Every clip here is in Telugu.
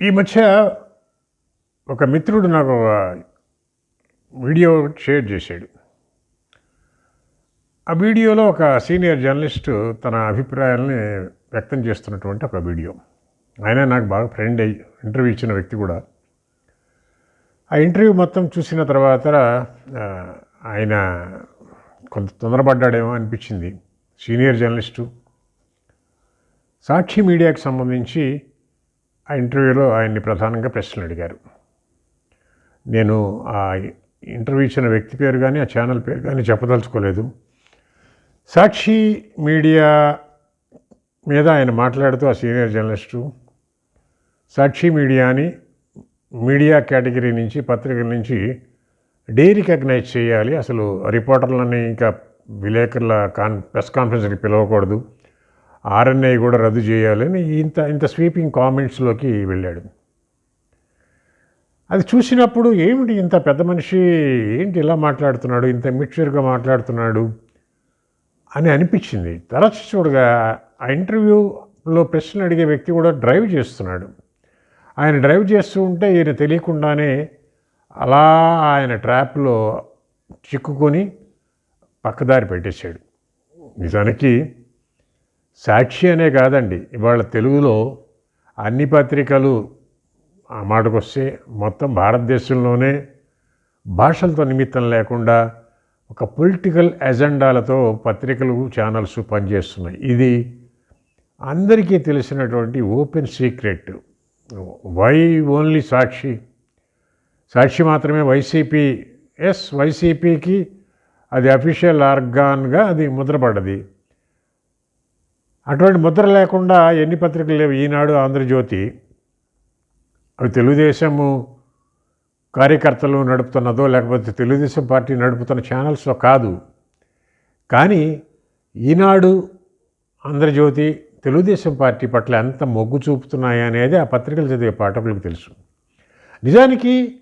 ఈ మధ్య ఒక మిత్రుడు నాకు ఒక వీడియో షేర్ చేశాడు. ఆ వీడియోలో ఒక సీనియర్ జర్నలిస్టు తన అభిప్రాయాల్ని వ్యక్తం చేస్తున్నటువంటి ఒక వీడియో. ఆయన నాకు బాగా ఫ్రెండ్ అయ్యి ఇంటర్వ్యూ ఇచ్చిన వ్యక్తి కూడా. ఆ ఇంటర్వ్యూ మొత్తం చూసిన తర్వాత ఆయన కొంత తొందరపడ్డాడేమో అనిపించింది. సీనియర్ జర్నలిస్టు సాక్షి మీడియాకి సంబంధించి ఆ ఇంటర్వ్యూలో ఆయన్ని ప్రధానంగా ప్రశ్నలు అడిగారు. నేను ఆ ఇంటర్వ్యూ ఇచ్చిన వ్యక్తి పేరు కానీ ఆ ఛానల్ పేరు కానీ చెప్పదలుచుకోలేదు. సాక్షి మీడియా మీద ఆయన మాట్లాడుతూ ఆ సీనియర్ జర్నలిస్టు సాక్షి మీడియాని మీడియా కేటగిరీ నుంచి పత్రికల నుంచి డీరికగ్నైజ్ చేయాలి. అసలు రిపోర్టర్లని ఇంకా విలేకరుల కాన్ ప్రెస్ కాన్ఫరెన్స్కి పిలవకూడదు. ఆర్ఎన్ఐ కూడా రద్దు చేయాలని ఇంత ఇంత స్వీపింగ్ కామెంట్స్లోకి వెళ్ళాడు. అది చూసినప్పుడు ఏమిటి ఇంత పెద్ద మనిషి ఏంటి ఇలా మాట్లాడుతున్నాడు ఇంత మిక్చర్గా మాట్లాడుతున్నాడు అని అనిపించింది. తరచు చూడగా ఆ ఇంటర్వ్యూలో ప్రశ్నలు అడిగే వ్యక్తి కూడా డ్రైవ్ చేస్తున్నాడు. ఆయన డ్రైవ్ చేస్తూ ఉంటే ఈయన తెలియకుండానే అలా ఆయన ట్రాప్లో చిక్కుకొని పక్కదారి పెట్టేశాడు. నిజానికి సాక్షి అనే కాదండి. ఇవాళ తెలుగులో అన్ని పత్రికలు ఆ మాటకొస్తే మొత్తం భారతదేశంలోనే భాషలతో నిమిత్తం లేకుండా ఒక పొలిటికల్ ఎజెండాలతో పత్రికలు ఛానల్స్ పనిచేస్తున్నాయి. ఇది అందరికీ తెలిసినటువంటి open secret. Why only Sakshi? Sakshi మాత్రమే వైసీపీ? ఎస్ వైసీపీకి అది అఫీషియల్ ఆర్గాన్గా అది ముద్రపడ్డది. అటువంటి ముద్ర లేకుండా ఎన్ని పత్రికలు లేవు. ఈనాడు ఆంధ్రజ్యోతి అవి తెలుగుదేశము కార్యకర్తలు నడుపుతున్నదో లేకపోతే తెలుగుదేశం పార్టీ నడుపుతున్న ఛానల్స్లో కాదు. కానీ ఈనాడు ఆంధ్రజ్యోతి తెలుగుదేశం పార్టీ పట్ల ఎంత మొగ్గు చూపుతున్నాయి అనేది ఆ పత్రికలు చదివే పాఠకులకు తెలుసు. నిజానికి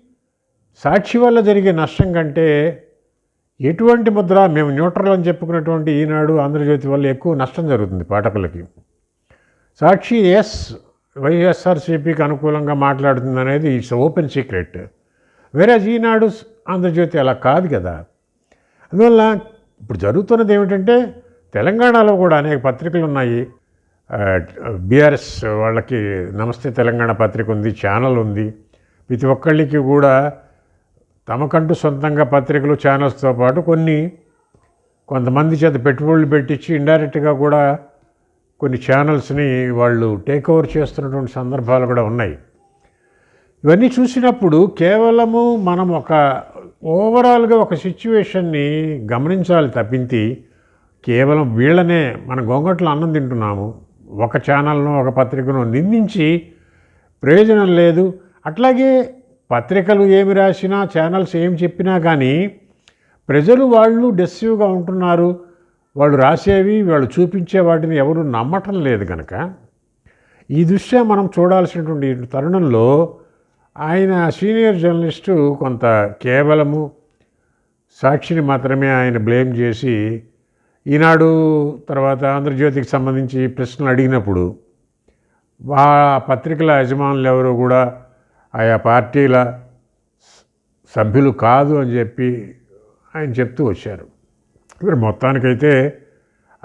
సాక్షి వల్ల జరిగే నష్టం కంటే ఎటువంటి ముద్ర? మేము న్యూట్రల్ అని చెప్పుకున్నటువంటి ఈనాడు ఆంధ్రజ్యోతి వల్ల ఎక్కువ నష్టం జరుగుతుంది పాఠకులకి. సాక్షి ఎస్ వైఎస్ఆర్సీపీకి అనుకూలంగా మాట్లాడుతుంది అనేది ఇట్స్ ఓపెన్ సీక్రెట్ వేరే ఈనాడు ఆంధ్రజ్యోతి అలా కాదు కదా. అందువల్ల ఇప్పుడు జరుగుతున్నది ఏమిటంటే తెలంగాణలో కూడా అనేక పత్రికలు ఉన్నాయి. బీఆర్ఎస్ వాళ్ళకి నమస్తే తెలంగాణ పత్రిక ఉంది ఛానల్ ఉంది. ప్రతి ఒక్కళ్ళకి కూడా తమకంటూ సొంతంగా పత్రికలు ఛానల్స్తో పాటు కొన్ని కొంతమంది చేత పెట్టుబడులు పెట్టించి ఇండైరెక్ట్గా కూడా కొన్ని ఛానల్స్ని వాళ్ళు టేక్ ఓవర్ చేస్తున్నటువంటి సందర్భాలు కూడా ఉన్నాయి. ఇవన్నీ చూసినప్పుడు కేవలము మనం ఒక ఓవరాల్గా ఒక సిచ్యువేషన్ని గమనించాలి తప్పించి కేవలం వీళ్ళనే మన గొంగట్లో అన్నం తింటున్నాము. ఒక ఛానల్ను ఒక పత్రికను నిందించి ప్రయోజనం లేదు. అట్లాగే పత్రికలు ఏమి రాసినా ఛానల్స్ ఏం చెప్పినా కానీ ప్రజలు వాళ్ళు డెసివ్గా ఉంటున్నారు. వాళ్ళు రాసేవి వాళ్ళు చూపించే వాటిని ఎవరు నమ్మటం లేదు కనుక ఈ దృష్ట్యా మనం చూడాల్సినటువంటి తరుణంలో ఆయన సీనియర్ జర్నలిస్టు కొంత కేవలము సాక్షిని మాత్రమే ఆయన బ్లేమ్ చేసి ఈనాడు తర్వాత ఆంధ్రజ్యోతికి సంబంధించి ప్రశ్నలు అడిగినప్పుడు ఆ పత్రికల యజమానులు ఎవరు కూడా ఆయా పార్టీల సభ్యులు కాదు అని చెప్పి ఆయన చెప్తూ వచ్చారు. ఇప్పుడు మొత్తానికైతే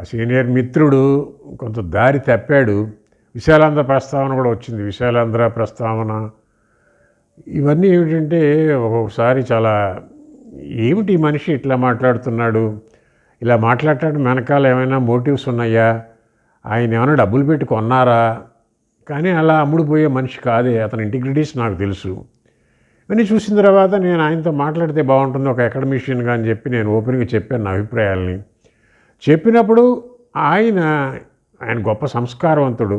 ఆ సీనియర్ మిత్రుడు కొంత దారి తప్పాడు. విశాలాంధ్ర ప్రస్తావన కూడా వచ్చింది. విశాలాంధ్ర ప్రస్తావన. ఇవన్నీ ఏమిటంటే ఒక్కొక్కసారి చాలా ఏమిటి ఈ మనిషి ఇట్లా మాట్లాడుతున్నాడు? ఇలా మాట్లాడటానికి వెనకాల ఏమైనా మోటివ్స్ ఉన్నాయా? ఆయన ఏమైనా డబ్బులు పెట్టి కొన్నారా? కానీ అలా అమ్ముడుపోయే మనిషి కాదే అతని ఇంటిగ్రిటీస్ నాకు తెలుసు. ఇవన్నీ చూసిన తర్వాత నేను ఆయనతో మాట్లాడితే బాగుంటుంది ఒక అకాడమిషియన్గా అని చెప్పి నేను ఓపెన్గా చెప్పాను నా అభిప్రాయాల్ని. చెప్పినప్పుడు ఆయన ఆయన గొప్ప సంస్కారవంతుడు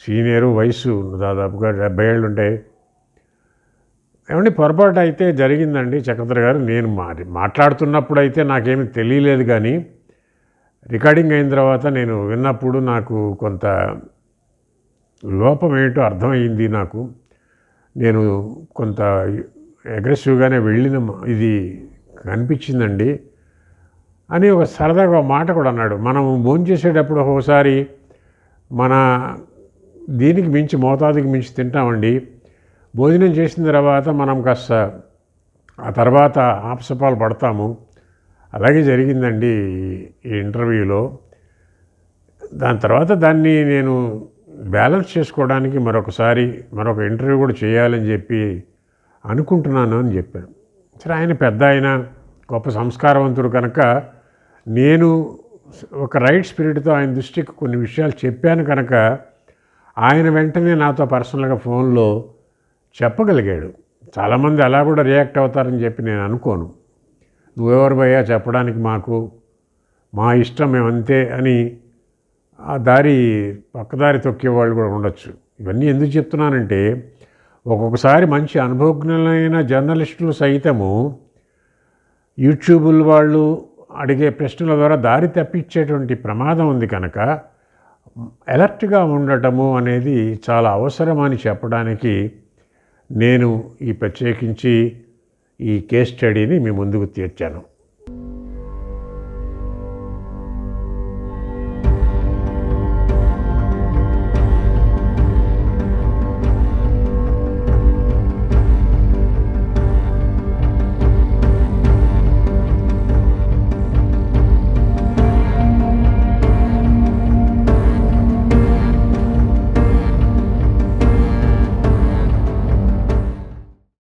సీనియరు వయసు దాదాపుగా డెబ్బై ఏళ్ళు ఉంటాయి ఏమండి పొరపాటు అయితే జరిగిందండి చక్రధర్ గారు నేను మారి మాట్లాడుతున్నప్పుడు అయితే నాకేమి తెలియలేదు కానీ రికార్డింగ్ అయిన తర్వాత నేను విన్నప్పుడు నాకు కొంత లోపం ఏంటో అర్థమైంది నాకు. నేను కొంత అగ్రెసివ్గానే వెళ్ళిన ఇది కనిపించిందండి అని ఒక సరదాగా ఒక మాట కూడా అన్నాడు. మనం భోజనం చేసేటప్పుడు ఒకసారి మన దీనికి మించి మోతాదుకి మించి తింటామండి. భోజనం చేసిన తర్వాత మనం కాస్త ఆ తర్వాత ఆపసపాలు పడతాము. అలాగే జరిగిందండి ఈ ఇంటర్వ్యూలో దాని తర్వాత దాన్ని నేను బ్యాలెన్స్ చేసుకోవడానికి మరొకసారి మరొక ఇంటర్వ్యూ కూడా చేయాలని చెప్పి అనుకుంటున్నాను అని చెప్పాను సరే ఆయన పెద్ద ఆయన గొప్ప సంస్కారవంతుడు కనుక నేను ఒక రైట్ స్పిరిట్తో ఆయన దృష్టికి కొన్ని విషయాలు చెప్పాను కనుక ఆయన వెంటనే నాతో పర్సనల్గా ఫోన్లో చెప్పగలిగాడు. చాలామంది అలా కూడా రియాక్ట్ అవుతారని చెప్పి నేను అనుకోను. నువ్వెవరు భయ్యా చెప్పడానికి మాకు మా ఇష్టం మేమంతే అని ఆ దారి పక్కదారి తొక్కే వాళ్ళు కూడా ఉండొచ్చు. ఇవన్నీ ఎందుకు చెప్తున్నానంటే ఒక్కొక్కసారి మంచి అనుభవజ్ఞులైన జర్నలిస్టులు సైతము యూట్యూబుల్ వాళ్ళు అడిగే ప్రశ్నల ద్వారా దారి తప్పించేటువంటి ప్రమాదం ఉంది కనుక అలర్ట్గా ఉండటము అనేది చాలా అవసరమని చెప్పడానికి నేను ఈ ప్రత్యేకించి ఈ కేస్ స్టడీని మీ ముందుకు తీర్చాను.